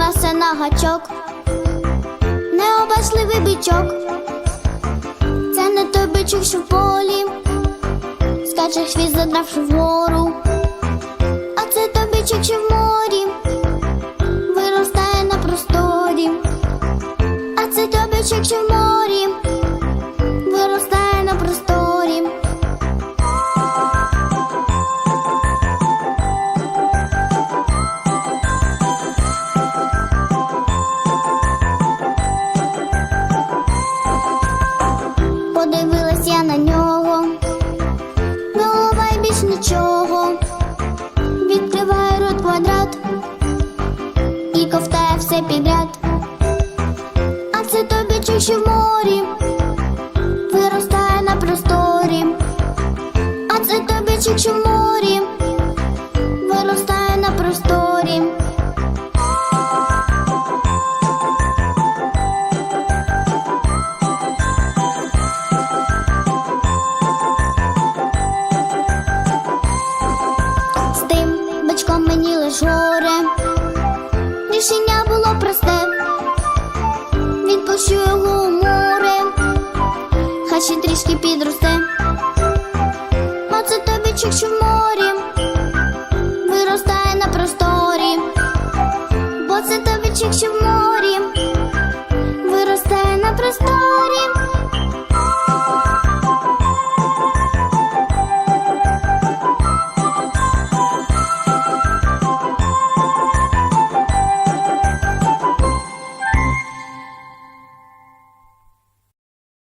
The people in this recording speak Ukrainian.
гачок, необачливий бичок. Це не той бичок, що в полі, скаче хвіст, задравши вгору. А це той бичок, що в морі, виростає на просторі. А це той бичок, що в морі, ковтає все підряд. А це тобі чи в морі виростає на просторі. А це тобі що в морі виростає на просторі. З тим бичком мені лиш горе. полощу його море, хай ще трішки підросте, Оце тобі що в морі, виростає на просторі, бо це тобі що в морі, виростає на просторі.